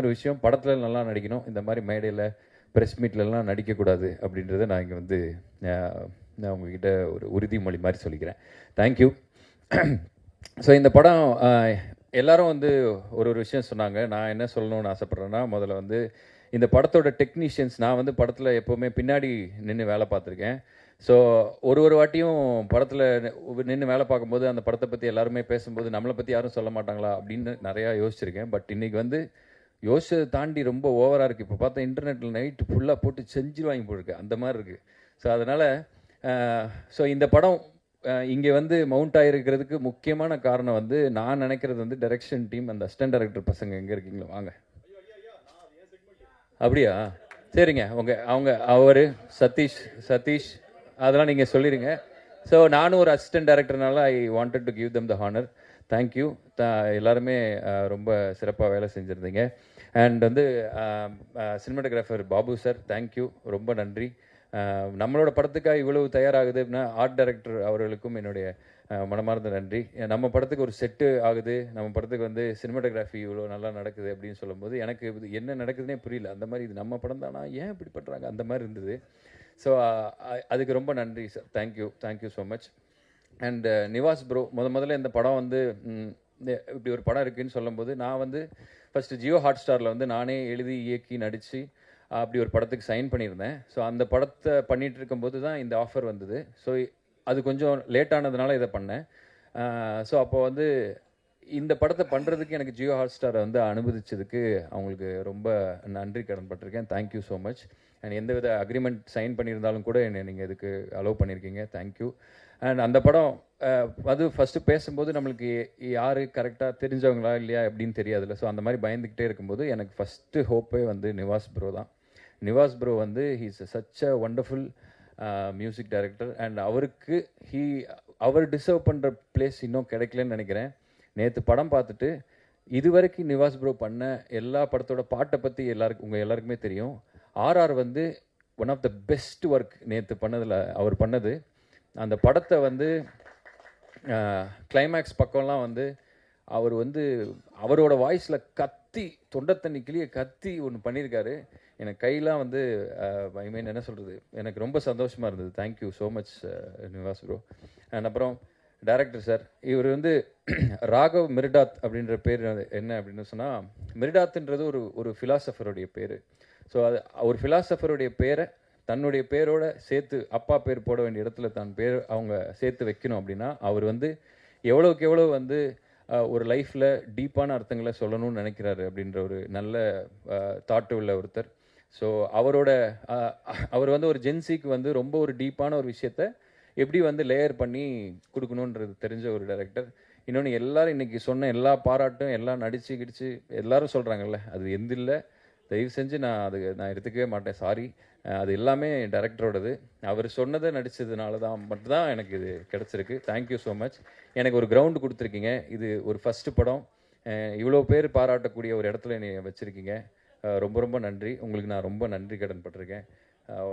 இன்னொரு விஷயம் படத்தில் நல்லா நடிக்கணும். இந்த மாதிரி மேடையில் ப்ரெஸ் மீட்லலாம் நடிக்கக்கூடாது அப்படின்றத நான் இங்கே வந்து நான் உங்ககிட்ட ஒரு உறுதிமொழி மாதிரி சொல்லிக்கிறேன். தேங்க்யூ ஸோ இந்த படம் எல்லாரும் வந்து ஒரு ஒரு விஷயம் சொன்னாங்க. நான் என்ன சொல்லணும்னு ஆசைப்பட்றேன்னா முதல்ல வந்து இந்த படத்தோட டெக்னீஷியன்ஸ் நான் வந்து படத்தில் எப்போவுமே பின்னாடி நின்று வேலை பார்த்துருக்கேன். ஸோ ஒரு ஒரு வாட்டியும் படத்தில் நின்று வேலை பார்க்கும்போது அந்த படத்தை பற்றி எல்லாருமே பேசும்போது நம்மளை பற்றி யாரும் சொல்ல மாட்டாங்களா அப்படின்னு நிறையா யோசிச்சிருக்கேன். பட் இன்றைக்கி வந்து யோசிச்சதை தாண்டி ரொம்ப ஓவராக இருக்குது இப்போ பார்த்தா இன்டர்நெட்டில் நைட்டு ஃபுல்லாக போட்டு செஞ்சு வாங்கி போயிருக்கு அந்த மாதிரி இருக்குது ஸோ அதனால் ஸோ இந்த படம் இங்கே வந்து மவுண்ட் ஆகிருக்கிறதுக்கு முக்கியமான காரணம் வந்து நான் நினைக்கிறது வந்து டைரக்ஷன் டீம் அந்த அசிஸ்டன்ட் டைரக்டர் பசங்க எங்கே இருக்கீங்களோ வாங்க. அப்படியா? சரிங்க. உங்கள் அவங்க அவர் சதீஷ் சதீஷ் அதெல்லாம் நீங்கள் சொல்லிடுங்க ஸோ நானும் ஒரு assistant டைரக்டர்னால I wanted to give them the honour thank you the எல்லாருமே ரொம்ப சிறப்பாக வேலை செஞ்சுருந்தீங்க. அண்ட் வந்து cinematographer Babu sir thank you ரொம்ப நன்றி. நம்மளோட படத்துக்காக இவ்வளவு தயாராகுது அப்படின்னா ஆர்ட் டைரக்டர் அவர்களுக்கும் என்னுடைய மனமார்ந்த நன்றி. நம்ம படத்துக்கு ஒரு செட்டு ஆகுது. நம்ம படத்துக்கு வந்து சினிமாட்டோகிராஃபி இவ்வளோ நல்லா நடக்குது அப்படின்னு சொல்லும்போது எனக்கு இது என்ன நடக்குதுன்னே புரியல. அந்த மாதிரி இது நம்ம படம் தானா? ஏன் இப்படி பண்ணுறாங்க அந்த மாதிரி இருந்தது. ஸோ அதுக்கு ரொம்ப நன்றி sir thank you thank you so much and Nivas bro முத முதல்ல இந்த படம் வந்து இப்படி ஒரு படம் இருக்குதுன்னு சொல்லும்போது நான் வந்து ஃபஸ்ட்டு ஜியோ ஹாட் ஸ்டாரில் வந்து நானே எழுதி இயக்கி நடித்து அப்படி ஒரு படத்துக்கு சைன் பண்ணியிருந்தேன். ஸோ அந்த படத்தை பண்ணிகிட்டு இருக்கும்போது தான் இந்த ஆஃபர் வந்தது. ஸோ அது கொஞ்சம் லேட் ஆனதுனால இதை பண்ணேன். ஸோ அப்போ வந்து இந்த படத்தை பண்ணுறதுக்கு எனக்கு ஜியோ ஹாட் ஸ்டாரை வந்து அனுமதிச்சதுக்கு அவங்களுக்கு ரொம்ப நன்றி கடன் பட்டிருக்கேன். Thank you so much and எந்தவித அக்ரிமெண்ட் சைன் பண்ணியிருந்தாலும் கூட என்னை நீங்கள் இதுக்கு அலோவ் பண்ணியிருக்கீங்க. தேங்க்யூ அண்ட் அந்த படம் அது ஃபஸ்ட்டு பேசும்போது நம்மளுக்கு யார் கரெக்டாக தெரிஞ்சவங்களா இல்லையா எப்படின்னு தெரியாதுல்ல. ஸோ அந்த மாதிரி பயந்துக்கிட்டே இருக்கும்போது எனக்கு ஃபஸ்ட்டு ஹோப்பே வந்து நிவாஸ் ப்ரோ தான். நிவாஸ் ப்ரோ வந்து he's such a wonderful music director and அவருக்கு ஹீ அவர் டிசர்வ் பண்ணுற பிளேஸ் இன்னும் கிடைக்கலன்னு நினைக்கிறேன். நேற்று படம் பார்த்துட்டு இதுவரைக்கும் நிவாஸ் ப்ரோ பண்ண எல்லா படத்தோட பாட்டை பற்றி எல்லாருக்கும் உங்கள் எல்லாருக்குமே தெரியும். ஆர்ஆர் வந்து one of the best work நேற்று பண்ணதில் அவர் பண்ணது. அந்த படத்தை வந்து கிளைமேக்ஸ் பக்கம்லாம் வந்து அவர் வந்து அவரோட வாய்ஸில் கத்தி தொண்டை தண்ணி கிளிய கத்தி ஒன்று பண்ணியிருக்காரு எனக்கு கையெலாம் வந்து ஐ மீன் என்ன சொல்கிறது எனக்கு ரொம்ப சந்தோஷமாக இருந்தது. Thank you so much Nivas bro and அப்புறம் டேரக்டர் சார் இவர் வந்து ராகவ் மிர்டாத் அப்படின்ற பேர் என்ன அப்படின்னு சொன்னால் மிர்டாத்ன்றது ஒரு ஒரு ஃபிலாசபருடைய பேர். ஸோ அது ஒரு ஃபிலாசபருடைய பேரை தன்னுடைய பேரோட சேர்த்து அப்பா பேர் போட வேண்டிய இடத்துல தன் பேர் அவங்க சேர்த்து வைக்கணும் அப்படின்னா அவர் வந்து எவ்வளோக்கு எவ்வளோ வந்து ஒரு லைஃப்பில் டீப்பான அர்த்தங்களை சொல்லணும்னு நினைக்கிறாரு அப்படின்ற ஒரு நல்ல தாட்டு உள்ள ஒருத்தர். ஸோ அவரோட அவர் வந்து ஒரு ஜென்சிக்கு வந்து ரொம்ப ஒரு டீப்பான ஒரு விஷயத்த எப்படி வந்து லேயர் பண்ணி கொடுக்கணுன்றது தெரிஞ்ச ஒரு டைரக்டர் இன்னொன்று எல்லாரும் இன்றைக்கி சொன்ன எல்லா பாராட்டும் எல்லாம் நடிச்சு கிடிச்சு எல்லாரும் சொல்கிறாங்கல்ல அது எந்த இல்லை தயவு செஞ்சு நான் அது நான் எடுத்துக்கவே மாட்டேன். சாரி அது எல்லாமே டேரக்டரோடது அவர் சொன்னதை நடித்ததுனால தான் மட்டும்தான் எனக்கு இது கிடச்சிருக்கு. தேங்க்யூ ஸோ மச் எனக்கு ஒரு கிரவுண்டு கொடுத்துருக்கீங்க. இது ஒரு ஃபஸ்ட்டு படம். இவ்வளோ பேர் பாராட்டக்கூடிய ஒரு இடத்துல என்னை வச்சுருக்கீங்க. ரொம்ப ரொம்ப நன்றி. உங்களுக்கு நான் ரொம்ப நன்றி கடன் பட்டிருக்கேன்.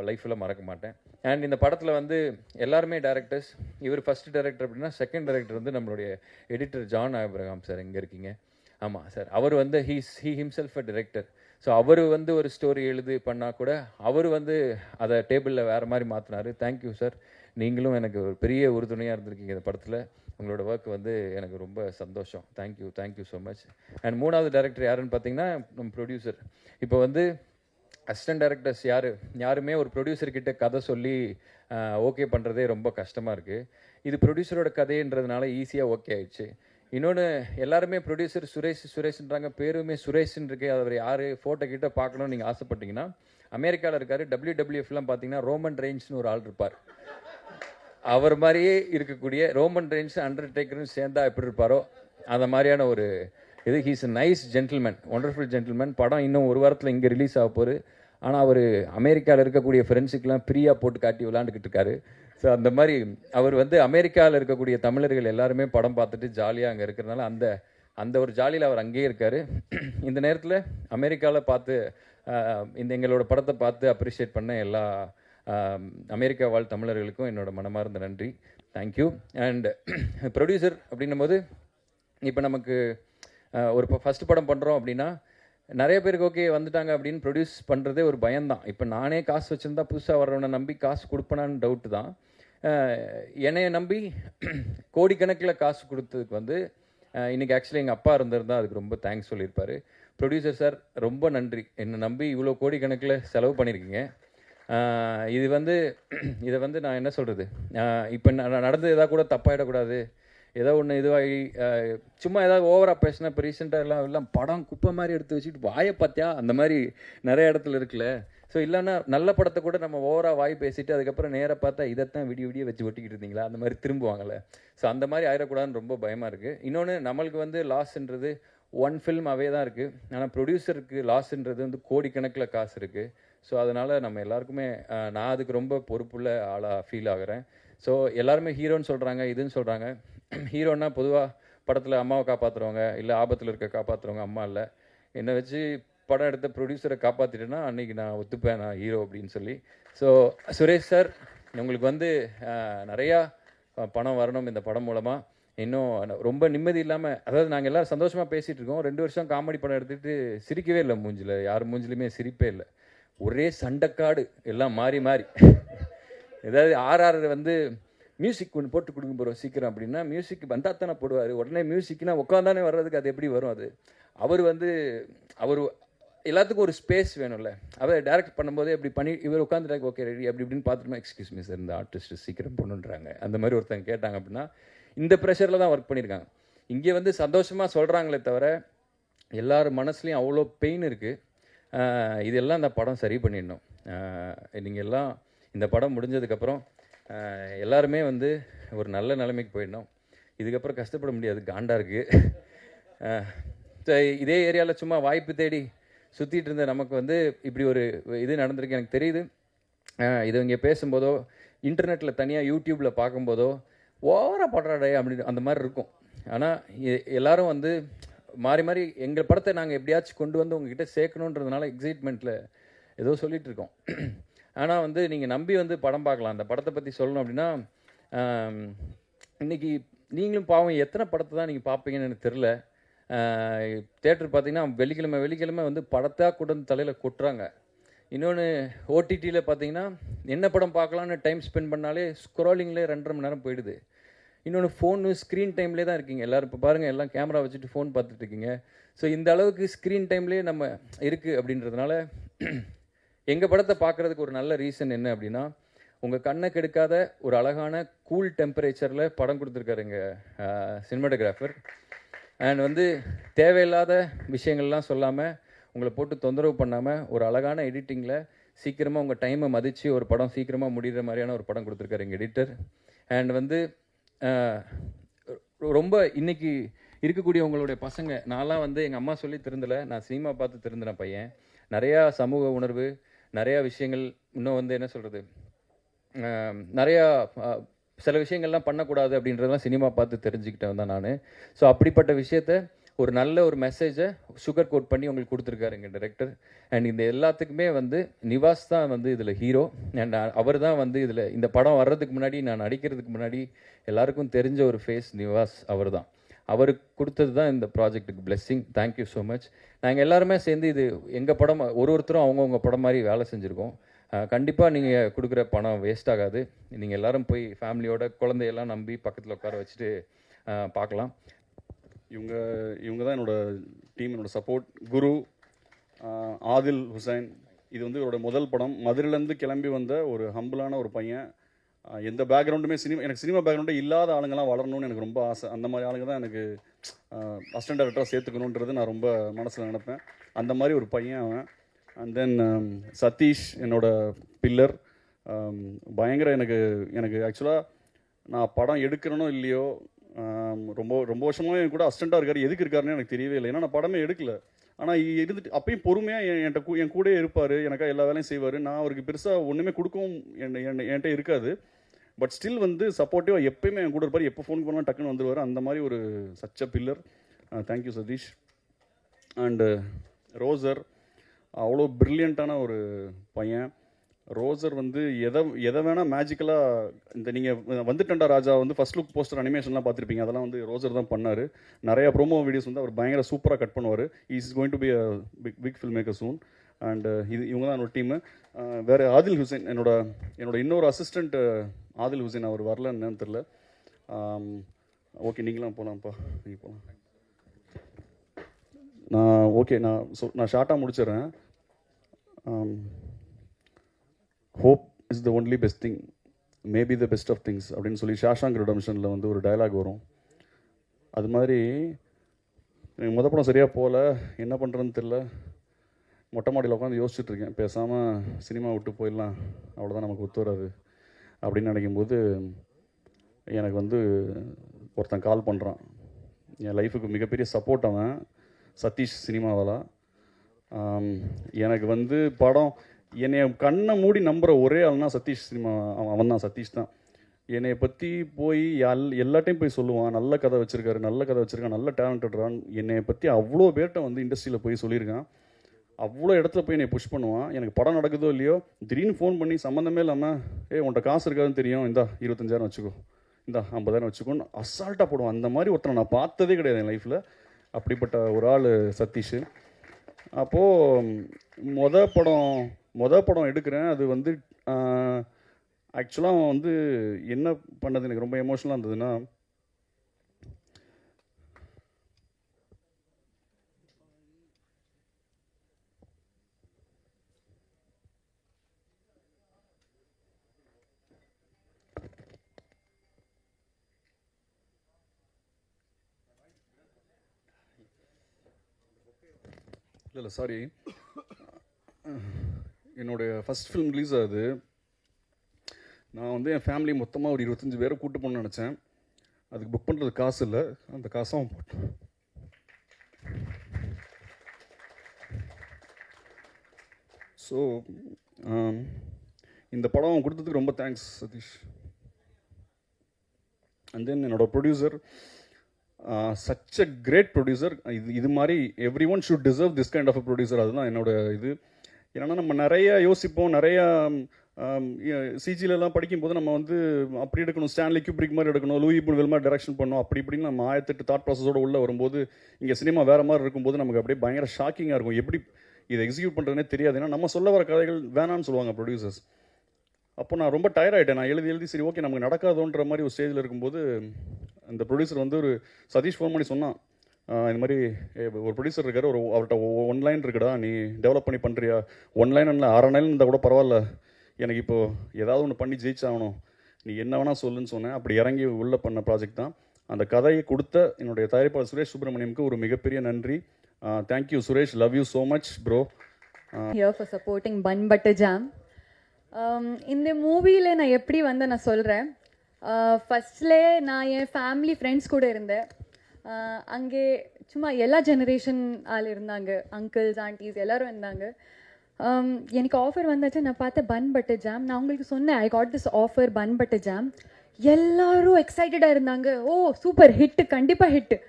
லைஃப்பில் மறக்க மாட்டேன். அண்ட் இந்த படத்தில் வந்து எல்லாருமே டேரக்டர்ஸ் இவர் ஃபஸ்ட்டு டேரக்டர் அப்படின்னா செகண்ட் டேரக்டர் வந்து நம்மளுடைய எடிட்டர் ஜான் ஆப்ரஹாம் சார் எங்கே இருக்கீங்க. ஆமாம் சார். அவர் வந்து he's he himself a director so அவர் வந்து ஒரு ஸ்டோரி எழுதி பண்ணால் கூட அவர் வந்து அதை டேபிளில் வேறு மாதிரி மாற்றினார் தேங்க்யூ சார் நீங்களும் எனக்கு ஒரு பெரிய உறுதுணையாக இருந்திருக்கீங்க இந்த படத்தில். உங்களோட ஒர்க் வந்து எனக்கு ரொம்ப சந்தோஷம். Thank you thank you so much and மூணாவது டைரக்டர் யாருன்னு பார்த்தீங்கன்னா நம்ம ப்ரொடியூசர் இப்போ வந்து அசிஸ்டன்ட் டைரக்டர்ஸ் யார்? யாருமே ஒரு ப்ரொடியூசர்கிட்ட கதை சொல்லி ஓகே பண்ணுறதே ரொம்ப கஷ்டமாக இருக்குது இது ப்ரொடியூசரோட கதைன்றதுனால ஈஸியாக ஓகே ஆயிடுச்சு. இன்னொன்று எல்லாருமே ப்ரொடியூசர் சுரேஷ் சுரேஷ்ன்றாங்க. பேருமே சுரேஷ்ன்னு இருக்கு. அவர் யார்? ஃபோட்டோ கிட்ட பார்க்கணும்னு நீங்கள் ஆசைப்பட்டீங்கன்னா அமெரிக்காவில் இருக்கார். டபிள்யூ டபிள்யூஎஃப்லாம் பார்த்தீங்கன்னா ரோமன் ரேஞ்ச்னு ஒரு ஆள் இருப்பார். அவர் மாதிரியே இருக்கக்கூடிய ரோமன் ரெயின்ஸ் அண்டர்டேக்கர்னு சேர்ந்தா எப்படி இருப்பாரோ அந்த மாதிரியான ஒரு இது. He's nice gentleman wonderful gentleman படம் இன்னும் ஒரு வாரத்தில் இங்கே ரிலீஸ் ஆக போகுது. ஆனால் அவர் அமெரிக்காவில் இருக்கக்கூடிய ஃப்ரெண்ட்ஸுக்கெலாம் ஃப்ரீயாக போட்டு காட்டி விளாண்டுக்கிட்டு இருக்காரு. ஸோ அந்த மாதிரி அவர் வந்து அமெரிக்காவில் இருக்கக்கூடிய தமிழர்கள் எல்லாருமே படம் பார்த்துட்டு ஜாலியாக அங்கே இருக்கிறதுனால அந்த அந்த ஒரு ஜாலியில் அவர் அங்கேயே இருக்கார். இந்த நேரத்தில் அமெரிக்காவில் பார்த்து இந்த எங்களோட படத்தை பார்த்து அப்ரிஷியேட் பண்ண எல்லா அமெரிக்கா வாழ் தமிழர்களுக்கும் என்னோட மனமார்ந்த நன்றி. தேங்க்யூ அண்ட் ப்ரொடியூசர் அப்படின்னும் போது இப்போ நமக்கு ஒரு இப்போ ஃபஸ்ட் படம் பண்ணுறோம் அப்படின்னா நிறைய பேருக்கு ஓகே வந்துட்டாங்க அப்படின்னு ப்ரொடியூஸ் பண்ணுறதே ஒரு பயம்தான். இப்போ நானே காசு வச்சுருந்தா புதுசாக வரவனை நம்பி காசு கொடுப்பனான்னு டவுட்டு தான். என்னையை நம்பி கோடிக்கணக்கில் காசு கொடுத்ததுக்கு வந்து இன்றைக்கி இன்னைக்கு ஆக்சுவலி எங்கள் அப்பா இருந்திருந்தால் அதுக்கு ரொம்ப தேங்க்ஸ் சொல்லியிருப்பார். ப்ரொடியூசர் சார் ரொம்ப நன்றி. என்னை நம்பி இவ்வளோ கோடிக்கணக்கில் செலவு பண்ணியிருக்கீங்க. இது வந்து இதை வந்து நான் என்ன சொல்கிறது இப்போ நடந்தது எதாவது கூட தப்பாயிடக்கூடாது. ஏதோ ஒன்று இதுவாகி சும்மா ஏதாவது ஓவராக பேசினா இப்போ ரீசெண்டாக எல்லாம் எல்லாம் படம் குப்பை மாதிரி எடுத்து வச்சுட்டு வாயை பார்த்தியா? அந்த மாதிரி நிறைய இடத்துல இருக்குல்ல. ஸோ இல்லைன்னா நல்ல படத்தை கூட நம்ம ஓவராக வாய் பேசிட்டு அதுக்கப்புறம் நேராக பார்த்தா இதைத்தான் விடிய விடிய வச்சு ஒட்டிக்கிட்டு இருந்தீங்களா? அந்த மாதிரி திரும்புவாங்கல்ல. ஸோ அந்த மாதிரி ஆயிடக்கூடாதுன்னு ரொம்ப பயமாக இருக்குது இன்னொன்று நம்மளுக்கு வந்து லாஸ்ன்றது ஒன் ஃபில்ம் அவே தான் இருக்குது ஆனால் ப்ரொடியூசருக்கு லாஸ்ன்றது வந்து கோடிக்கணக்கில் காசு இருக்குது ஸோ அதனால் நம்ம எல்லாருக்குமே நான் அதுக்கு ரொம்ப பொறுப்புள்ள ஆளாக ஃபீல் ஆகுறேன். ஸோ எல்லாருமே ஹீரோன்னு சொல்கிறாங்க இதுன்னு சொல்கிறாங்க ஹீரோன்னா பொதுவாக படத்தில் அம்மாவை காப்பாற்றுறவங்க இல்லை ஆபத்தில் இருக்க காப்பாற்றுறவங்க அம்மா இல்லை. என்னை வச்சு படம் எடுத்த ப்ரொடியூசரை காப்பாற்றிட்டேன்னா அன்றைக்கி நான் ஒத்துப்பேன் நான் ஹீரோ அப்படின்னு சொல்லி. ஸோ சுரேஷ் சார் உங்களுக்கு வந்து நிறையா பணம் வரணும் இந்த படம் மூலமாக இன்னும் ரொம்ப நிம்மதி இல்லாமல் அதாவது நாங்கள் எல்லோரும் சந்தோஷமாக பேசிகிட்டு இருக்கோம். ரெண்டு வருஷம் காமெடி படம் எடுத்துகிட்டு சிரிக்கவே இல்லை மூஞ்சில். யார் மூஞ்சிலையுமே சிரிப்பே இல்லை. ஒரே சண்டைக்காடு எல்லாம் மாறி மாறி. ஏதாவது ஆர்ஆர் வந்து மியூசிக் ஒன்று போட்டு கொடுங்க போகிறோம் சீக்கிரம் அப்படின்னா மியூசிக் வந்தால் தானே போடுவார். உடனே மியூசிக்னா உட்காந்தானே வர்றதுக்கு அது எப்படி வரும் அது? அவர் வந்து அவர் எல்லாத்துக்கும் ஒரு ஸ்பேஸ் வேணும்ல. அவர் டேரக்ட் பண்ணும்போதே இப்படி பண்ணி இவர் உட்காந்துட்டாங்க ஓகே ரெடி அப்படி இப்படின்னு பார்த்துட்டு எக்ஸ்கியூஸ் மீ சார் இந்த ஆர்டிஸ்ட் சீக்கிரம் பண்ணுன்றாங்க. அந்த மாதிரி ஒருத்தங்க கேட்டாங்க அப்படின்னா இந்த ப்ரெஷரில் தான் ஒர்க் பண்ணியிருக்காங்க இங்கே வந்து சந்தோஷமாக சொல்கிறாங்களே தவிர எல்லார் மனசுலேயும் அவ்வளோ பெயின் இருக்குது இதெல்லாம் இந்த படம் சரி பண்ணிடணும். நீங்கள் எல்லாம் இந்த படம் முடிஞ்சதுக்கப்புறம் எல்லாருமே வந்து ஒரு நல்ல நிலைமைக்கு போயிடணும். இதுக்கப்புறம் கஷ்டப்பட முடியாது. காண்டாக இருக்குது இதே ஏரியாவில் சும்மா வாய்ப்பு தேடி சுற்றிட்டு இருந்த நமக்கு வந்து இப்படி ஒரு இது நடந்திருக்கு எனக்கு தெரியுது. இது இங்கே பேசும்போதோ இன்டர்நெட்டில் தனியாக யூடியூப்பில் பார்க்கும்போதோ ஓவராக படுறாடே அப்படின்னு அந்த மாதிரி இருக்கும். ஆனால் எல்லோரும் வந்து மாறி மாறி எங்கள் படத்தை நாங்கள் எப்படியாச்சும் கொண்டு வந்து உங்ககிட்ட சேர்க்கணுன்றதுனால எக்ஸைட்மெண்ட்டில் ஏதோ சொல்லிகிட்டு இருக்கோம். ஆனால் வந்து நீங்கள் நம்பி வந்து படம் பார்க்கலாம். அந்த படத்தை பற்றி சொல்லணும் அப்படின்னா இன்றைக்கி நீங்களும் பாவம் எத்தனை படத்தை தான் நீங்கள் பார்ப்பீங்கன்னு எனக்கு தெரில தேட்டர் பார்த்தீங்கன்னா வெள்ளிக்கிழமை வெள்ளிக்கிழமை வந்து படத்தாக கூட வந்து தலையில் கொட்டுறாங்க. இன்னொன்று ஓடிடியில் பார்த்தீங்கன்னா என்ன படம் பார்க்கலான்னு டைம் ஸ்பெண்ட் பண்ணாலே ஸ்க்ரோலிங்லேயே ரெண்டரை மணி நேரம் போயிடுது. இன்னொன்று ஃபோனு ஸ்க்ரீன் டைம்லேயே தான் இருக்கீங்க. எல்லோரும் இப்போ பாருங்கள் எல்லாம் கேமரா வச்சுட்டு ஃபோன் பார்த்துட்டு இருக்கீங்க. ஸோ இந்த அளவுக்கு ஸ்க்ரீன் டைம்லேயே நம்ம இருக்குது அப்படின்றதுனால எங்கள் படத்தை பார்க்குறதுக்கு ஒரு நல்ல ரீசன் என்ன அப்படின்னா உங்கள் கண்ணை கெடுக்காத ஒரு அழகான கூல் டெம்பரேச்சரில் படம் கொடுத்துருக்காரு எங்கள் சினிமாட்டோகிராஃபர் அண்ட் வந்து தேவையில்லாத விஷயங்கள்லாம் சொல்லாமல் உங்களை போட்டு தொந்தரவு பண்ணாமல் ஒரு அழகான எடிட்டிங்கில் சீக்கிரமாக உங்கள் டைமை மதித்து ஒரு படம் சீக்கிரமாக முடிகிற மாதிரியான ஒரு படம் கொடுத்துருக்காரு எங்கள் எடிட்டர் அண்ட் வந்து ரொம்ப இன்றைக்கி இருக்கக்கூடிய உங்களுடைய பசங்க நான்லாம் வந்து எங்கள் அம்மா சொல்லி திருந்தலை நான் சினிமா பார்த்து திருந்தின பையன். நிறையா சமூக உணர்வு நிறையா விஷயங்கள் இன்னும் வந்து என்ன சொல்கிறது நிறையா சில விஷயங்கள்லாம் பண்ணக்கூடாது அப்படின்றதெல்லாம் சினிமா பார்த்து தெரிஞ்சுக்கிட்டேன் தான் நான். ஸோ அப்படிப்பட்ட விஷயத்த ஒரு நல்ல ஒரு மெசேஜை சுகர் கோட் பண்ணி உங்களுக்கு கொடுத்துருக்காரு எங்கள் டைரக்டர் அண்ட் இந்த எல்லாத்துக்குமே வந்து நிவாஸ் தான் வந்து இதில் ஹீரோ அண்ட் அவர் தான் வந்து இதில் இந்த படம் வர்றதுக்கு முன்னாடி நான் நடிக்கிறதுக்கு முன்னாடி எல்லாருக்கும் தெரிஞ்ச ஒரு ஃபேஸ் நிவாஸ் அவர் தான். அவருக்கு கொடுத்தது தான் இந்த ப்ராஜெக்ட்டுக்கு blessing thank you so much நாங்கள் எல்லாருமே சேர்ந்து இது எங்கள் படம் ஒரு ஒருத்தரும் அவங்கவுங்க படம் மாதிரி வேலை செஞ்சுருக்கோம். கண்டிப்பாக நீங்கள் கொடுக்குற பணம் வேஸ்ட் ஆகாது. நீங்கள் எல்லோரும் போய் ஃபேமிலியோட குழந்தையெல்லாம் நம்பி பக்கத்தில் உட்கார வச்சுட்டு பார்க்கலாம் இவங்க இவங்க தான் என்னோட டீம் என்னோட சப்போர்ட் குரு ஆதில் ஹுசைன். இது வந்து இவரோட முதல் படம். மதுரையிலேருந்து கிளம்பி வந்த ஒரு ஹம்பிளான ஒரு பையன். எந்த பேக்ரவுண்டுமே சினிமா எனக்கு சினிமா பேக்ரவுண்டே இல்லாத ஆளுங்கெல்லாம் வளரணும்னு எனக்கு ரொம்ப ஆசை. அந்த மாதிரி ஆளுங்க தான் எனக்கு அசிஸ்டன்ட் டேரக்டராக சேர்த்துக்கணுன்றது நான் ரொம்ப மனசில் நினப்பேன். அந்த மாதிரி ஒரு பையன் அவன். அண்ட் தென் சதீஷ் என்னோட பில்லர் um, பயங்கர எனக்கு எனக்கு ஆக்சுவலாக நான் படம் எடுக்கிறனோ இல்லையோ um, ரொம்ப ரொம்ப வருஷமாக என் கூட அசிஸ்டண்ட்டாக இருக்கார். எதுக்கு இருக்காருன்னு எனக்கு தெரியவே இல்லை. ஏன்னா நான் படமே எடுக்கல. ஆனால் இருந்துட்டு அப்பயும் பொறுமையாக என்கிட்ட கூ- என் கூடயே இருப்பார். எனக்காக எல்லா வேலையும் செய்வார். நான் அவருக்கு பெருசாக ஒன்றுமே கொடுக்கவும் என்ன என் என்கிட்ட இருக்காது. பட் ஸ்டில் வந்து சப்போர்ட்டிவாக எப்பயுமே என் கூட இருப்பார். எப்போ ஃபோன் பண்ணாலும் டக்குன்னு வந்துடுவார் அந்த மாதிரி ஒரு such a pillar thank you Satish and roster அவ்வளோ ப்ரில்லியண்ட்டான ஒரு பையன். ரோசர் வந்து எதை எதை வேணால் மேஜிக்கலாக இந்த நீங்கள் வந்துட்டண்டா ராஜா வந்து ஃபஸ்ட் லுக் போஸ்டர் அனிமேஷன்லாம் பார்த்துருப்பீங்க. அதெல்லாம் வந்து ரோசர் தான் பண்ணார். நிறையா ப்ரோமோ வீடியோஸ் வந்து அவர் பயங்கர சூப்பராக கட் பண்ணுவார். Is going to be a big big film maker soon and இது இவங்க தான் என்னோட டீமு வேறு ஆதில் ஹுசைன் என்னோட என்னோட இன்னொரு அசிஸ்டண்ட் ஆதில் ஹுசைன் அவர் வரல என்னன்னு தெரில ஓகே um, நீங்களாம் போகலாம்ப்பா நீங்கள் போகலாம் நான் ஓகே நான் ஸோ நான் ஷார்ட்டாக முடிச்சிடுறேன். Hope is the only best thing maybe the best of things அப்படின்னு சொல்லி ஷாஷாங் ரிடம்ஷனில் வந்து ஒரு டைலாக் வரும். அது மாதிரி எனக்கு முத படம் சரியாக போகல என்ன பண்ணுறதுன்னு தெரில மொட்டை மாடியில் உட்காந்து யோசிச்சுட்ருக்கேன் பேசாமல் சினிமா விட்டு போயிடலாம். அவ்வளோதான் நமக்கு ஒத்து வராது. அப்படின்னு நினைக்கும்போது எனக்கு வந்து ஒருத்தன் கால் பண்ணுறான் என் லைஃபுக்கு மிகப்பெரிய சப்போர்ட் அவன். சதீஷ் சினிமாவாலா? எனக்கு வந்து படம் என்னைய கண்ணை மூடி நம்புகிற ஒரே ஆள்னா சதீஷ் சினிமா அவன் அவன் தான் சதீஷ் தான். என்னைய பற்றி போய் எல் எல்லாட்டையும் போய் சொல்லுவான் நல்ல கதை வச்சுருக்காரு நல்ல கதை வச்சுருக்கான் நல்ல டேலண்டட்றான் என்னைய பற்றி அவ்வளோ பேர்கிட்ட வந்து இண்டஸ்ட்ரியில் போய் சொல்லியிருக்கான். அவ்வளோ இடத்துல போய் என்னை புஷ் பண்ணுவான். எனக்கு படம் நடக்குதோ இல்லையோ திடீர்னு ஃபோன் பண்ணி சம்மந்தமே இல்லாமல் ஏ உன்ட்ட காசு இருக்காதுன்னு தெரியும். இந்தா இருபத்தஞ்சாயிரம் வச்சுக்கோ. இந்தா ஐம்பதாயிரம் வச்சுக்கோன்னு அசால்ட்டாக போடுவான். அந்த மாதிரி ஒருத்தனை நான் பார்த்ததே கிடையாது என் லைஃப்பில் அப்படிப்பட்ட ஒரு ஆள் சதீஷ். அப்போது மொத படம் மொத படம் எடுக்கிறேன். அது வந்து ஆக்சுவலாக வந்து என்ன பண்ணது? எனக்கு ரொம்ப எமோஷனலாக இருந்ததுன்னா இல்லை சாரி என்னுடைய ஃபஸ்ட் ஃபிலிம் ரிலீஸ் ஆகுது நான் வந்து என் ஃபேமிலி மொத்தமாக ஒரு இருபத்தஞ்சி பேரை கூட்டு போகணும்னு நினச்சேன். அதுக்கு புக் பண்ணுறது காசு இல்லை. அந்த காசும் அவன் போட்டான். ஸோ um, இந்த படம் அவன் கொடுத்ததுக்கு ரொம்ப தேங்க்ஸ் சதீஷ். அண்ட் தென் என்னோட producer such a great producer இது இது மாதிரி every one should deserve this kind of a producer அதுதான் என்னோட இது. ஏன்னா நம்ம நிறைய யோசிப்போம். நிறைய சிஜிலெலாம் படிக்கும்போது நம்ம வந்து அப்படி எடுக்கணும் ஸ்டான்லி கியூப்ரிக் மாதிரி எடுக்கணும் லூயி புல்வெல் மாதிரி டைரக்ஷன் பண்ணணும். அப்படி இப்படின்னு நம்ம ஆயிரத்தெட்டு தாட் ப்ராசஸோட உள்ளே வரும்போது இங்கே சினிமா வேறு மாதிரி இருக்கும்போது நமக்கு அப்படியே பயங்கர ஷாக்கிங்காக இருக்கும். எப்படி இதை எக்ஸிக்யூட் பண்ணுறதுனே தெரியாது. ஏன்னா நம்ம சொல்ல வர கதைகள் வேணான்னு சொல்லுவாங்க ப்ரொடியூசர்ஸ் அப்போ நான் ரொம்ப டயர்ட் ஆகிட்டேன் நான் எழுதி எழுதி சரி ஓகே நமக்கு நடக்காதோன்ற மாதிரி ஒரு ஸ்டேஜில் இருக்கும்போது அந்த ப்ரொடியூசர் வந்து ஒரு சதீஷ் ஃபோன் பண்ணி சொன்னான் இந்த மாதிரி ஒரு ப்ரொடியூசர் இருக்காரு ஒரு அவர்கிட்ட ஒன் லைன் இருக்குடா நீ டெவலப் பண்ணி பண்ணுறியா ஒன் லைன் இல்லை அரை லைன் இருந்தால் கூட பரவாயில்ல. எனக்கு இப்போது ஏதாவது ஒன்று பண்ணி ஜெயிச்சாகணும். நீ என்ன வேணால் சொல்லுன்னு சொன்னேன். அப்படி இறங்கி உள்ளே பண்ண ப்ராஜெக்ட் தான். அந்த கதையை கொடுத்த என்னுடைய தயாரிப்பாளர் சுரேஷ் சுப்பிரமணியம்க்கு ஒரு மிகப்பெரிய நன்றி. Thank you Suresh. Love you so much bro here for supporting Bun Butter இந்த மூவியில் நான் எப்படி வந்து நான் சொல்கிறேன் ஃபஸ்ட்லே நான் என் ஃபேமிலி ஃப்ரெண்ட்ஸ் கூட இருந்தேன். அங்கே சும்மா எல்லா ஜெனரேஷன் ஆள் இருந்தாங்க. அங்கிள்ஸ் ஆண்டிஸ் எல்லோரும் இருந்தாங்க. எனக்கு ஆஃபர் வந்தாச்சு. நான் பார்த்தேன் பன் பட்டர் ஜாம் நான் உங்களுக்கு சொன்னேன் I got this offer bun butter jam எல்லாரும் எக்ஸைட்டடாக இருந்தாங்க. ஓ சூப்பர் ஹிட்டு கண்டிப்பாக ஹிட்டு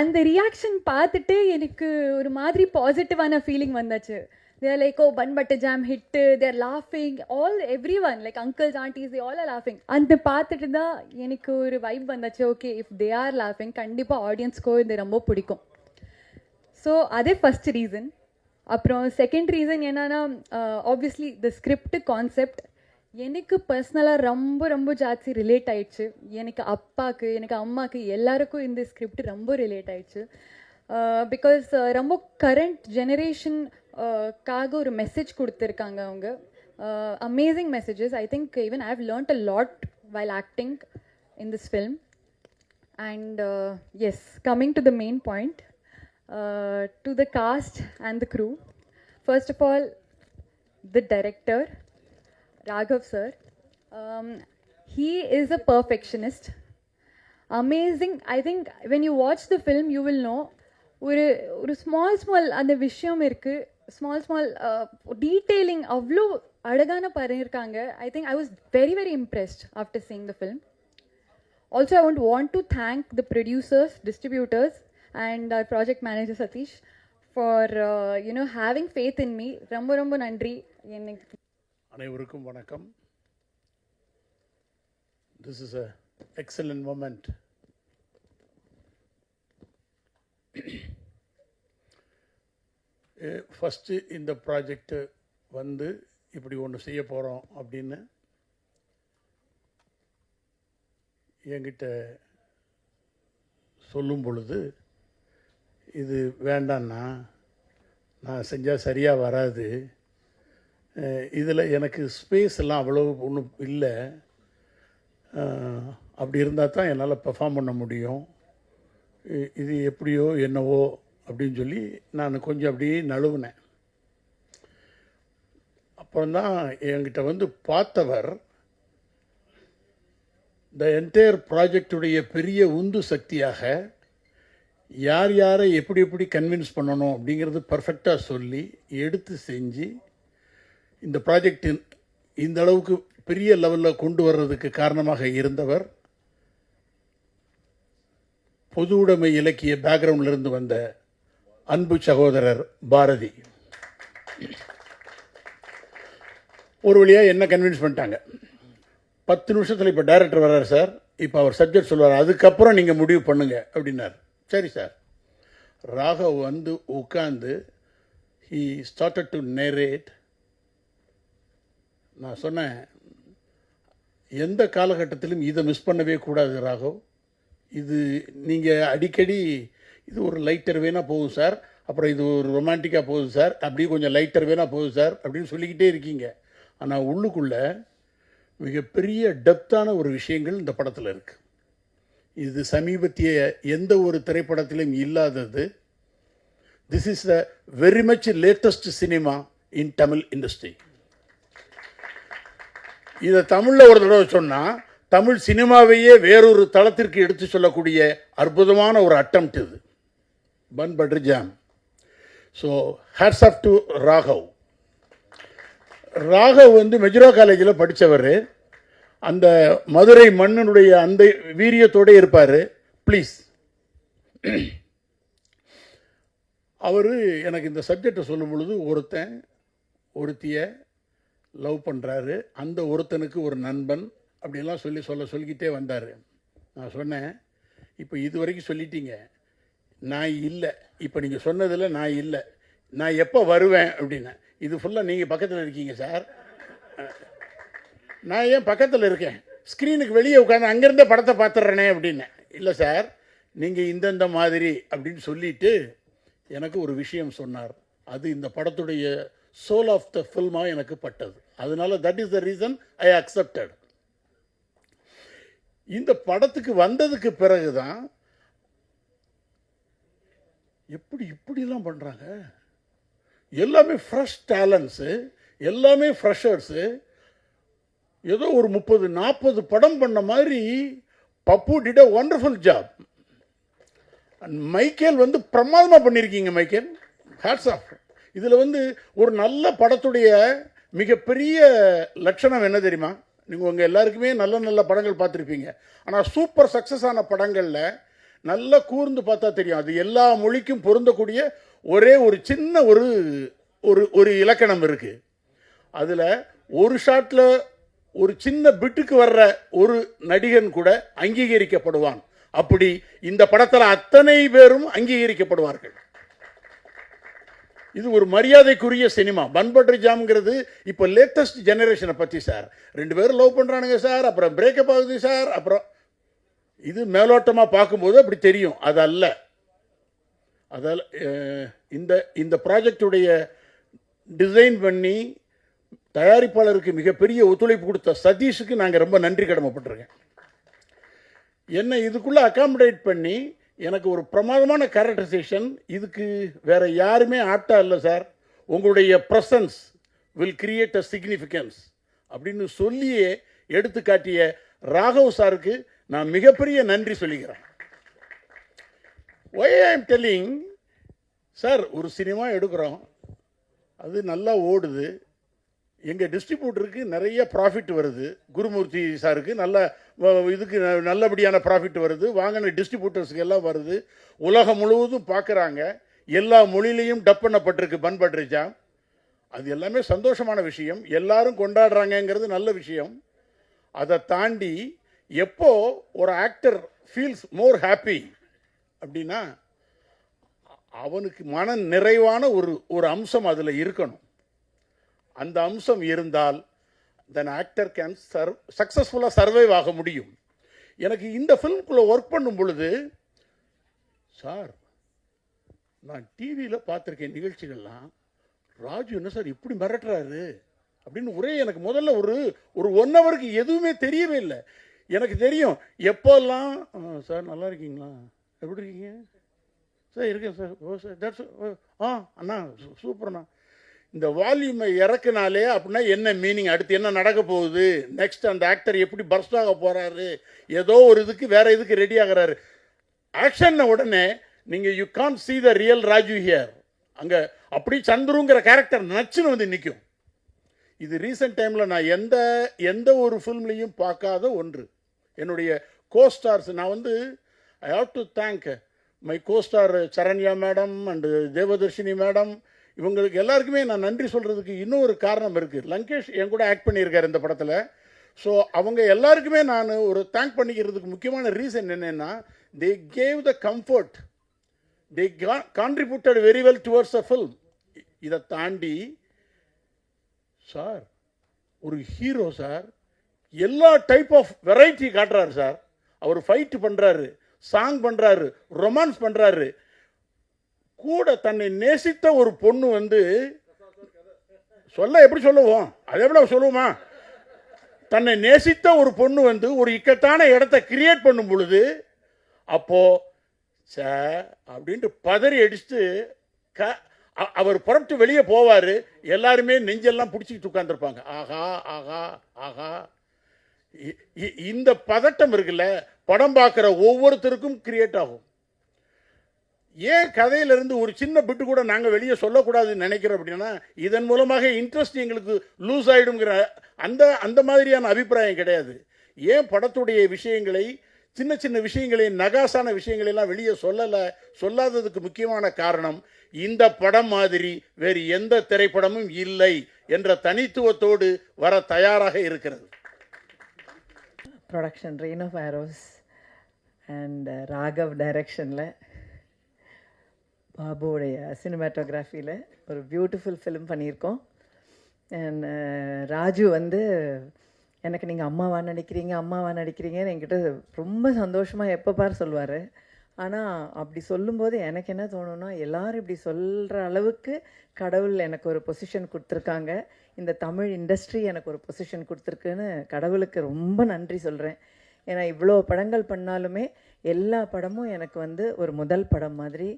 அந்த ரியாக்ஷன் பார்த்துட்டு எனக்கு ஒரு மாதிரி பாசிட்டிவான ஃபீலிங் வந்தாச்சு. தேர் like oh bun butter jam hit there லாஃபிங் all every one like uncles Andes they all R லாஃபிங் அந்த பார்த்துட்டு தான் எனக்கு ஒரு வைப் வந்தாச்சு. ஓகே இஃப் தே ஆர் லாஃபிங் கண்டிப்பாக ஆடியன்ஸ்க்கோ இது ரொம்ப பிடிக்கும். ஸோ அதே ஃபஸ்ட் ரீசன் அப்புறம் செகண்ட் ரீசன் என்னன்னா ஆப்வியஸ்லி த ஸ்கிரிப்ட் கான்செப்ட் எனக்கு பர்சனலாக ரொம்ப ரொம்ப ஜாஸ்தி ரிலேட் ஆயிடுச்சு. எனக்கு அப்பாவுக்கு எனக்கு அம்மாவுக்கு எல்லாருக்கும் இந்த ஸ்கிரிப்ட் ரொம்ப ரிலேட் ஆயிடுச்சு. Uh, பிகாஸ் uh, ரொம்ப கரண்ட் ஜெனரேஷன் காக ஒரு மெசேஜ் கொடுத்துருக்காங்க அவங்க amazing messages I think even I have learned a lot while acting in this film and yes coming to the main point to the cast and the crew first of all the director Raghav sir he is a perfectionist amazing I think when you watch the film you will know ஒரு ஒரு small small அந்த விஷயம் இருக்குது small small detailing அவ்வளோ அழகான பண்ணியிருக்காங்க I think I was very very impressed after seeing the film also i would want to thank the producers distributors and our project manager satish for uh, you know having faith in me. ரொம்ப ரொம்ப நன்றி. எனக்கு அனைவருக்கும் வணக்கம். This is a excellent moment first இந்த project வந்து இப்படி ஒன்று செய்ய போகிறோம் அப்படின்னு என்கிட்ட சொல்லும் பொழுது இது வேண்டான்னா நான் செஞ்சால் சரியாக வராது. இதில் எனக்கு ஸ்பேஸ் எல்லாம் அவ்வளோ ஒன்றும் இல்லை. அப்படி இருந்தால் தான் என்னால் பெர்ஃபார்ம் பண்ண முடியும். இ- இது எப்படியோ என்னவோ அப்படின்னு சொல்லி நான் கொஞ்சம் அப்படியே நழுவுனேன். அப்புறம்தான் என்கிட்ட வந்து பார்த்தவர் த என்டையர் ப்ராஜெக்டுடைய பெரிய உந்து சக்தியாக யார் யாரை எப்படி எப்படி கன்வின்ஸ் பண்ணணும்? அப்படிங்கிறது பர்ஃபெக்டாக சொல்லி எடுத்து செஞ்சு இந்த ப்ராஜெக்ட் இந்த அளவுக்கு பெரிய லெவலில் கொண்டு வர்றதுக்கு காரணமாக இருந்தவர் பொது உடைமை இலக்கிய பேக்ரவுண்ட்ல இருந்து வந்த அன்பு சகோதரர் பாரதி. ஒரு வழியாக என்ன கன்வின்ஸ் பண்ணிட்டாங்க? பத்து நிமிஷத்தில் இப்போ டைரக்டர் வர்றார் சார். இப்போ அவர் சப்ஜெக்ட் சொல்லுவார். அதுக்கப்புறம் நீங்கள் முடிவு பண்ணுங்க அப்படின்னார். சரி சார். ராகவ் வந்து உட்காந்து ஹீ ஸ்டார்டட் டு நேரேட் நான் சொன்னேன் எந்த காலகட்டத்திலும் இதை மிஸ் பண்ணவே கூடாது ராகவ். இது நீங்கள் அடிக்கடி இது ஒரு லைட்டர் வேணால் போகும் சார் அப்புறம் இது ஒரு ரொமான்டிக்காக போகுது சார் அப்படியே கொஞ்சம் லைட்டர் வேணால் போகுது சார் அப்படின்னு சொல்லிக்கிட்டே இருக்கீங்க. ஆனால் உள்ளுக்குள்ள மிகப்பெரிய டெப்த்தான ஒரு விஷயங்கள் இந்த படத்தில் இருக்குது இது சமீபத்திய எந்த ஒரு திரைப்படத்திலும் இல்லாதது. This is the very much latest cinema in Tamil industry இதை தமிழில் ஒரு தடவை சொன்னால் தமிழ் சினிமாவையே வேறொரு தளத்திற்கு எடுத்து சொல்லக்கூடிய அற்புதமான ஒரு அட்டம் இது. Bun butter jam so hats off to Raghav Raghav வந்து மெஜ்ரோ காலேஜில் படித்தவர் அந்த மதுரை மன்னனுடைய அந்த வீரியத்தோடு இருப்பார். ப்ளீஸ் அவர் எனக்கு இந்த சப்ஜெக்டை சொல்லும் பொழுது ஒருத்தன் ஒருத்தியை லவ் பண்ணுறாரு அந்த ஒருத்தனுக்கு ஒரு நண்பன் அப்படிலாம் சொல்லி சொல்ல சொல்லிக்கிட்டே வந்தார். நான் சொன்னேன் இப்போ இது வரைக்கும் சொல்லிட்டீங்க. நான் இல்லை. இப்போ நீங்கள் சொன்னதில் நான் இல்லை. நான் எப்போ வருவேன் அப்படின்னா இது ஃபுல்லாக நீங்கள் பக்கத்தில் இருக்கீங்க சார் நான் ஏன் பக்கத்தில் இருக்கேன்? ஸ்க்ரீனுக்கு வெளியே உட்காந்து அங்கேருந்தே படத்தை பார்த்துட்றேனே அப்படின்னேன். இல்லை சார் நீங்கள் இந்தந்த மாதிரி அப்படின்னு சொல்லிட்டு எனக்கு ஒரு விஷயம் சொன்னார். அது இந்த படத்துடைய சோல் ஆஃப் த ஃபில்மாக எனக்கு பட்டது. அதனால that is the reason I accepted இந்த படத்துக்கு வந்ததுக்கு பிறகு தான் எப்படி இப்படிலாம் பண்ணுறாங்க எல்லாமே ஃப்ரெஷ் டேலண்ட்ஸு எல்லாமே ஃப்ரெஷர்ஸு ஏதோ ஒரு முப்பது நாற்பது படம் பண்ண மாதிரி Pappu did a wonderful job Michael வந்து பிரமாதமாக பண்ணியிருக்கீங்க மைக்கேல். ஹேட்ஸ் ஆஃப் இதில் வந்து ஒரு நல்ல படத்துடைய மிகப்பெரிய லட்சணம் என்ன தெரியுமா? நீங்கள் உங்கள் எல்லாருக்குமே நல்ல நல்ல படங்கள் பார்த்துருப்பீங்க. ஆனால் சூப்பர் சக்ஸஸ் ஆன படங்களில் நல்லா கூர்ந்து பார்த்தா தெரியும். அது எல்லா மொழிக்கும் பொருந்தக்கூடிய ஒரே ஒரு சின்ன ஒரு ஒரு ஒரு இலக்கணம் இருக்குது அதில் ஒரு ஷாட்டில் ஒரு சின்ன பிட்டுக்கு வர்ற ஒரு நடிகன் கூட அங்கீகரிக்கப்படுவான். அப்படி இந்த படத்தில் அத்தனை பேரும் அங்கீகரிக்கப்படுவார்கள். இது ஒரு மரியாதைக்குரிய சினிமா. பன்பட்ரி ஜாம்ங்கிறது இப்போ லேட்டஸ்ட் ஜெனரேஷனை பற்றி சார் ரெண்டு பேரும் லவ் பண்ணுறானுங்க சார் அப்புறம் பிரேக்கப் ஆகுது சார் அப்புறம் இது மேலோட்டமாக பார்க்கும்போது அப்படி தெரியும். அது அல்ல அதால் இந்த இந்த ப்ராஜெக்டுடைய டிசைன் பண்ணி தயாரிப்பாளருக்கு மிகப்பெரிய ஒத்துழைப்பு கொடுத்த சதீஷுக்கு நாங்கள் ரொம்ப நன்றி கடமைப்பட்டிருக்கேன். என்னை இதுக்குள்ளே அகாமடேட் பண்ணி எனக்கு ஒரு பிரமாதமான கேரக்டரைசேஷன் இதுக்கு வேறு யாருமே ஆப்டா இல்லை சார் உங்களுடைய presence will create a significance அப்படின்னு சொல்லியே எடுத்து காட்டிய ராகவ் சாருக்கு நான் மிகப்பெரிய நன்றி சொல்லிக்கிறேன் why I am telling sir ஒரு சினிமா எடுக்கிறோம். அது நல்லா ஓடுது. எங்கள் டிஸ்ட்ரிபியூட்டருக்கு நிறைய ப்ராஃபிட் வருது. குருமூர்த்தி சாருக்கு நல்ல வ- இதுக்கு ந- நல்லபடியான ப்ராஃபிட் வருது. வாங்கின டிஸ்ட்ரிபியூட்டர்ஸுக்கு எல்லாம் வருது. உலகம் முழுவதும் பார்க்குறாங்க. எல்லா மொழியிலையும் டப் பண்ணப்பட்டிருக்கு பன் பட்ரிஜா அது எல்லாமே சந்தோஷமான விஷயம். எல்லாரும் கொண்டாடுறாங்கங்கிறது நல்ல விஷயம். அதை தாண்டி எப்போ ஒரு ஆக்டர் ஃபீல்ஸ் மோர் ஹாப்பி அப்படின்னா அவனுக்கு மன நிறைவான ஒரு ஒரு அம்சம் அதில் இருக்கணும். அந்த அம்சம் இருந்தால் தென் ஆக்டர் கேன் சர்வ் சக்ஸஸ்ஃபுல்லாக சர்வைவ் ஆக முடியும். எனக்கு இந்த ஃபிலிம்குள்ளே ஒர்க் பண்ணும் பொழுது சார் நான் டிவியில் பார்த்துருக்கேன் நிகழ்ச்சிகள்லாம். ராஜு என்ன சார் இப்படி மிரட்டுறாரு? அப்படின்னு ஒரே எனக்கு முதல்ல ஒரு ஒரு ஒன் ஹவருக்கு எதுவுமே தெரியவே இல்லை. எனக்கு தெரியும். எப்போல்லாம் சார் நல்லா இருக்கீங்களா? எப்படி இருக்கீங்க? சார் இருக்கேன் sir. Oh sir that's ah அண்ணா சூ- சூப்பர்ண்ணா. இந்த வால்யூமை இறக்குனாலே அப்படின்னா என்ன மீனிங் அடுத்து என்ன நடக்க போகுது? நெக்ஸ்ட் அந்த ஆக்டர் எப்படி பர்ஸ்ட் ஆக போகிறாரு ஏதோ ஒரு இதுக்கு வேற இதுக்கு ரெடி ஆகுறாரு. ஆக்ஷன்ன உடனே நீங்கள் you can see the real Raju here அங்கே அப்படி சந்துருங்கிற கேரக்டர் நச்சுன்னு வந்து நிற்கும் இது ரீசெண்ட் டைமில் நான் எந்த எந்த ஒரு ஃபில்ம்லையும் பார்க்காத ஒன்று. என்னுடைய கோஸ்டார்ஸ் நான் வந்து I have to thank my costar Saranya madam and Devadarshini madam இவங்களுக்கு எல்லாருக்குமே நான் நன்றி சொல்கிறதுக்கு இன்னும் ஒரு காரணம் இருக்குது லங்கேஷ் என் கூட ஆக்ட் பண்ணியிருக்கார் இந்த படத்தில். ஸோ அவங்க எல்லாருக்குமே நான் ஒரு தேங்க் பண்ணிக்கிறதுக்கு முக்கியமான ரீசன் என்னென்னா they gave the comfort they contributed very well towards a film இதை தாண்டி சார் ஒரு ஹீரோ சார் எல்லா டைப் ஆஃப் வெரைட்டி காட்டுறாரு சார் அவர் ஃபைட்டு பண்ணுறாரு சாங் பண்ணுறாரு ரொமான்ஸ் பண்ணுறாரு கூட தன்னை நேசித்த ஒரு பொண்ணு வந்து சொல்ல எப்படி சொல்லுவோம்? அதை எவ்வளோ சொல்லுவோமா? தன்னை நேசித்த ஒரு பொண்ணு வந்து ஒரு இக்கட்டான இடத்த கிரியேட் பண்ணும் பொழுது அப்போ சே அப்படின்ட்டு பதறி அடிச்சுட்டு க அ- அவர் புறப்பட்டு வெளியே போவார். எல்லாருமே நெஞ்செல்லாம் பிடிச்சிக்கிட்டு உட்காந்துருப்பாங்க ஆஹா ஆஹா ஆஹா. இந்த பதட்டம் இருக்குல்ல படம் பார்க்குற ஒவ்வொருத்தருக்கும் கிரியேட் ஆகும். ஏன் கதையிலிருந்து ஒரு சின்ன பிட்டு கூட நாங்கள் வெளியே சொல்லக்கூடாதுன்னு நினைக்கிறோம் அப்படின்னா இதன் மூலமாக இன்ட்ரெஸ்ட் எங்களுக்கு லூஸ் ஆகிடுங்கிற அந்த அந்த மாதிரியான அபிப்பிராயம் கிடையாது. ஏன் படத்துடைய விஷயங்களை சின்ன சின்ன விஷயங்களை நகாசான விஷயங்களை எல்லாம் வெளியே சொல்லலை சொல்லாததுக்கு முக்கியமான காரணம் இந்த படம் மாதிரி வேறு எந்த திரைப்படமும் இல்லை என்ற தனித்துவத்தோடு வர தயாராக இருக்கிறது. Production rain of arrows and Raghav டைரக்ஷனில் பாபுவோடைய சினிமேட்டோகிராஃபியில் ஒரு பியூட்டிஃபுல் ஃபிலிம் பண்ணியிருக்கோம். அண்ட் uh, ராஜு வந்து எனக்கு நீங்கள் அம்மாவா நடிக்கிறீங்க அம்மாவா நடிக்கிறீங்கன்னு என்கிட்ட ரொம்ப சந்தோஷமாக எப்போ பார் சொல்லுவார். ஆனால் அப்படி சொல்லும்போது எனக்கு என்ன தோணுன்னா எல்லோரும் இப்படி சொல்கிற அளவுக்கு கடவுள் எனக்கு ஒரு பொசிஷன் கொடுத்துருக்காங்க. இந்த தமிழ் இண்டஸ்ட்ரி எனக்கு ஒரு பொசிஷன் கொடுத்துருக்குன்னு கடவுளுக்கு ரொம்ப நன்றி சொல்கிறேன் ஏன்னா இவ்வளோ படங்கள் பண்ணாலுமே எல்லா படமும் எனக்கு வந்து ஒரு முதல் படம் மாதிரி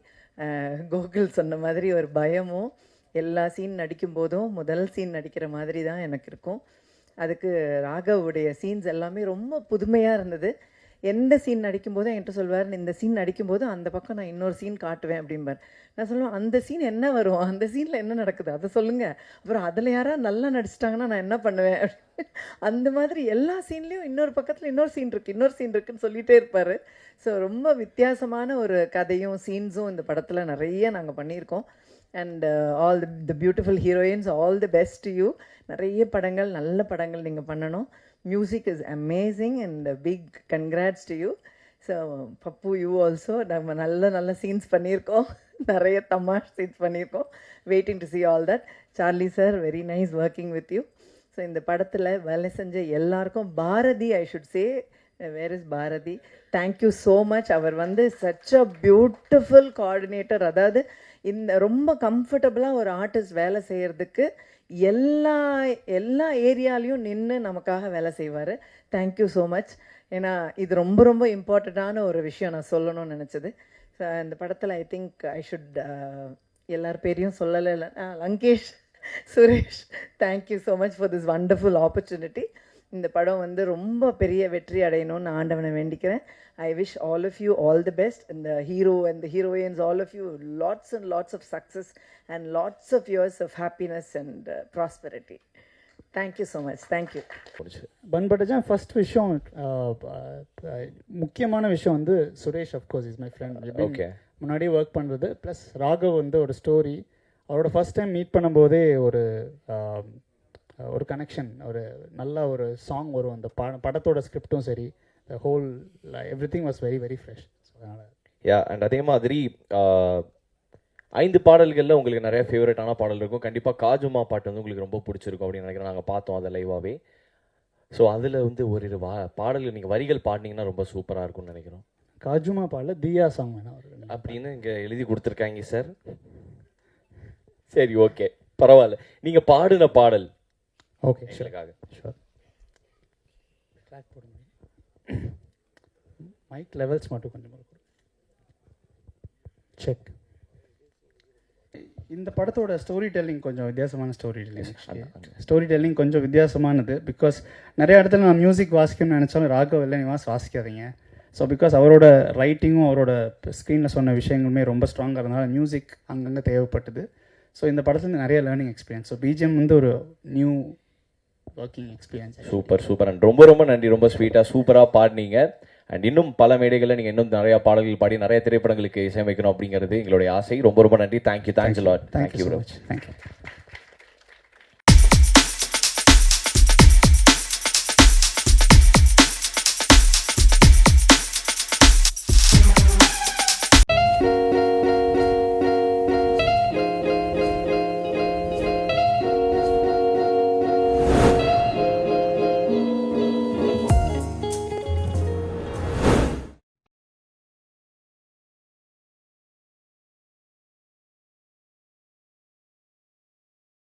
கோகுல் சொன்ன மாதிரி ஒரு பயமும் எல்லா சீன் நடிக்கும் போதும் முதல் சீன் நடிக்கிற மாதிரி தான் எனக்கு இருக்கும். அதுக்கு ராகவுடைய சீன்ஸ் எல்லாமே ரொம்ப புதுமையாக இருந்தது. எந்த சீன் நடிக்கும்போதும் என்கிட்ட சொல்வார் இந்த சீன் நடிக்கும்போது அந்த பக்கம் நான் இன்னொரு சீன் காட்டுவேன் அப்படிம்பார். நான் சொல்லுவேன் அந்த சீன் என்ன வரும்? அந்த சீனில் என்ன நடக்குது? அதை சொல்லுங்கள் அப்புறம் அதில் யாராவது நல்லா நடிச்சிட்டாங்கன்னா நான் என்ன பண்ணுவேன்? அந்த மாதிரி எல்லா சீன்லேயும் இன்னொரு பக்கத்தில் இன்னொரு சீன் இருக்குது இன்னொரு சீன் இருக்குன்னு சொல்லிகிட்டே இருப்பார். ஸோ ரொம்ப வித்தியாசமான ஒரு கதையும் சீன்ஸும் இந்த படத்தில் நிறைய நாங்கள் பண்ணியிருக்கோம். And all the the beautiful heroines all the best you நிறைய படங்கள் நல்ல படங்கள் நீங்கள் பண்ணணும். Music is amazing and big congrats to you so Pappu you also நம்ம நல்ல நல்ல சீன்ஸ் பண்ணியிருக்கோம். நிறைய தமாஷ் சீன்ஸ் பண்ணியிருக்கோம். Waiting to see all that Charlie sir very nice working with you so இந்த படத்தில் வேலை செஞ்ச எல்லாருக்கும் Bharathi I should say where is Bharathi? Thank you so much அவர் வந்து சச் அ பியூட்டிஃபுல் கோஆர்டினேட்டர் அதாவது இந்த ரொம்ப கம்ஃபர்டபுளாக ஒரு ஆர்டிஸ்ட் வேலை செய்கிறதுக்கு எல்லா எல்லா ஏரியாலையும் நின்று நமக்காக வேலை செய்வார். தேங்க்யூ ஸோ மச் ஏன்னா இது ரொம்ப ரொம்ப இம்பார்ட்டண்ட்டான ஒரு விஷயம் நான் சொல்லணும்னு நினச்சது. இந்த படத்தில் ஐ திங்க் ஐ ஷுட் எல்லார் பேரையும் சொல்லலை. இல்லை Lankesh Suresh thank you so much for this wonderful opportunity இந்த படம் வந்து ரொம்ப பெரிய வெற்றி அடையணும்னு ஆண்டவனை வேண்டிக்கிறேன். I wish all of you all the best இந்த hero and the heroines all of you lots and lots of success and lots of years of happiness and prosperity thank you so much thank you பண்பட்டஜா first விஷயம் அஹ், அஹ், முக்கியமான விஷயம் வந்து Suresh of course is my friend Okay. முன்னாடியே work பண்ணுறது plus Raghav வந்து ஒரு ஸ்டோரி அவரோட ஃபர்ஸ்ட் டைம் மீட் பண்ணும்போதே ஒரு ஒரு கனெக்ஷன் ஒரு நல்ல ஒரு சாங் வரும். அந்த ப படத்தோட ஸ்கிரிப்டும் சரி. The whole everything was very very fresh so அதனால் யா அண்ட் அதே மாதிரி ஆஹ், ஐந்து பாடல்களில் உங்களுக்கு நிறைய ஃபேவரட்டான பாடல் இருக்கும். கண்டிப்பாக காஜுமா பாட்டு வந்து உங்களுக்கு ரொம்ப பிடிச்சிருக்கும் அப்படின்னு நினைக்கிறேன். நாங்கள் பார்த்தோம் அதை லைவாகவே ஸோ அதில் வந்து ஒரு வா பாடல்கள் நீங்கள் வரிகள் பாடினீங்கன்னா ரொம்ப சூப்பராக இருக்கும்னு நினைக்கிறோம். காஜுமா பாடல தியா சாங் வேணா ஒரு அப்படின்னு இங்கே எழுதி கொடுத்துருக்காங்க சார் சரி ஓகே பரவாயில்ல. நீங்கள் பாடின பாடல். ஓகே ஷூர் ட்ராக் போடுங்க. மைக் லெவல்ஸ் மட்டும் கொஞ்சம் செக் இந்த படத்தோட ஸ்டோரி டெல்லிங் கொஞ்சம் வித்தியாசமான ஸ்டோரி டெல்லிங் ஸ்டோரி டெல்லிங் கொஞ்சம் வித்தியாசமானது. பிகாஸ் நிறைய இடத்துல நான் மியூசிக் வாசிக்கணும்னு நினச்சாலும் ராகவ் இல்லை நிவாஸ் வாசிக்காதீங்க. ஸோ பிகாஸ் அவரோட ரைட்டிங்கும் அவரோட ஸ்க்ரீனில் சொன்ன விஷயங்களுமே ரொம்ப ஸ்ட்ராங்காக இருந்தனால மியூசிக் அங்கங்கே தேவைப்பட்டது. ஸோ இந்த படத்துல நிறைய லேர்னிங் எக்ஸ்பீரியன்ஸ் ஸோ பிஜிஎம் வந்து ஒரு new working experience super super and ரொம்ப ரொம்ப நன்றி. ரொம்ப ஸ்வீட்டாக சூப்பராக பாடினீங்க. அண்ட் இன்னும் பல மேடைகளில் நீங்கள் இன்னும் நிறைய பாடல்கள் பாடி நிறைய திரைப்படங்களுக்கு இசையமைக்கணும் அப்படிங்கிறது எங்களுடைய ஆசை. ரொம்ப ரொம்ப நன்றி. Thank you thanks lot thank you bro much thank you